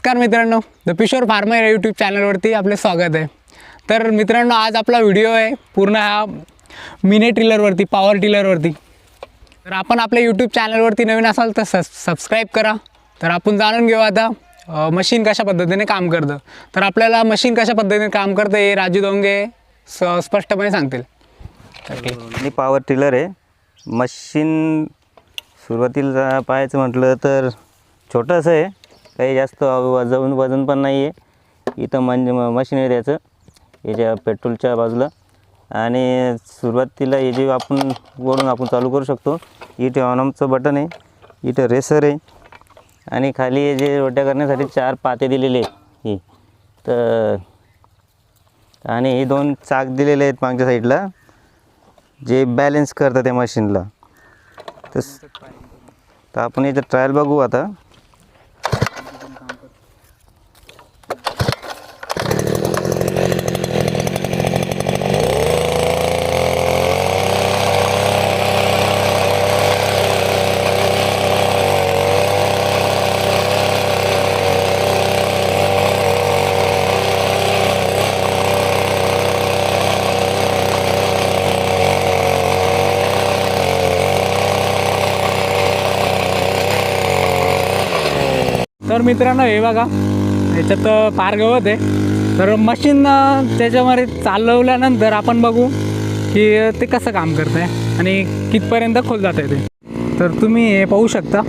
नमस्कार मित्रांनो द पिशोर फार्मर या यूट्यूब चॅनलवरती आपले स्वागत आहे. तर मित्रांनो आज आपला व्हिडिओ आहे पूर्ण हा मिनी टिलरवरती पॉवर टिलरवरती तर आपण आपल्या यूट्यूब चॅनलवरती नवीन असाल तर सस सबस्क्राईब करा. तर आपण जाणून घेऊ आता मशीन कशा पद्धतीने काम करतं. तर आपल्याला मशीन कशा पद्धतीने काम करतं हे राजू दोंगे स स्पष्टपणे सांगतील. मी पॉवर टिलर आहे. मशीन सुरुवातीला पाहायचं म्हटलं तर छोटंसं आहे. काही जास्त वजन वजन पण नाही आहे इथं मन मशीन आहे त्याचं. याच्या पेट्रोलच्या बाजूला. आणि सुरुवातीला हे जे आपण वरून आपण चालू करू शकतो इथे ऑनमचं बटन आहे. इथं रेसर आहे. आणि खाली हे जे रोट्या करण्यासाठी चार पाते दिलेले आहेत. ही. तर आणि हे दोन चाक दिलेले आहेत मागच्या साईडला जे बॅलेन्स करतं त्या मशीनला तस तर आपण याचं ट्रायल बघू आता. तर मित्रांनो हे बघा. ह्याच्यात फार गवत आहे. तर मशीन त्याच्यामध्ये चालवल्यानंतर आपण बघू की ते कसं काम करत आहे आणि कितपर्यंत खोल जात आहे ते. तर तुम्ही हे पाहू शकता.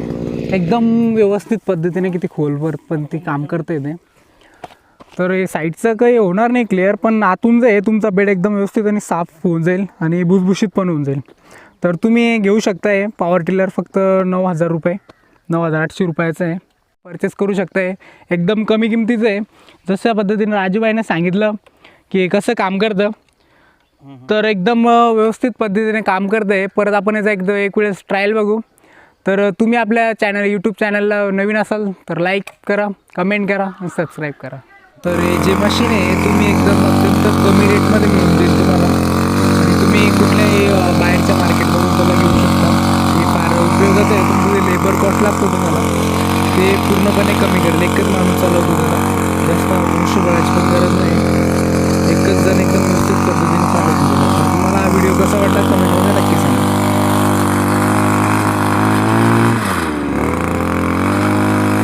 एकदम व्यवस्थित पद्धतीने किती खोलवर पण ती काम करते ते. तर हे साईडचं काही होणार नाही क्लिअर पण आतून जे आहे तुमचा बेड एकदम व्यवस्थित आणि साफ होऊन जाईल आणि भुसभुशीत पण होऊन जाईल. तर तुम्ही घेऊ शकता हे पॉवर टिलर फक्त नऊ हजार रुपये नऊ हजार आठशे रुपयाचं आहे. परचेस करू शकताय एकदम कमी किमतीचं आहे. जशा पद्धतीने राजूबाईनं सांगितलं की कसं काम करतं तर एकदम व्यवस्थित पद्धतीने काम करतं आहे परत आपण याचा एकदा एक वेळेस ट्रायल बघू. तर तुम्ही आपल्या चॅनल यूट्यूब चॅनलला नवीन असाल तर लाईक करा कमेंट करा आणि सबस्क्राईब करा. तर हे जे मशीन आहे तुम्ही एकदम अत्यंत कमी रेटमध्ये मिळून देईल तुम्हाला. आणि तुम्ही कुठल्याही बाहेरच्या मार्केटमधून त्याला घेऊ शकता. हे फार उपयोगाचं आहे. तुमचं लेबर कॉस्ट लागतो तुम्हाला. पूर्णपणे कमी करेल एकच माणूस चालवतो त्याला जास्त मनुष्यबळाची पण गरज नाही. एकच जण एकदम व्यवस्थित पद्धतीने चालवतो त्याला. तुम्हाला हा व्हिडिओ कसा वाटला? कमेंटमध्ये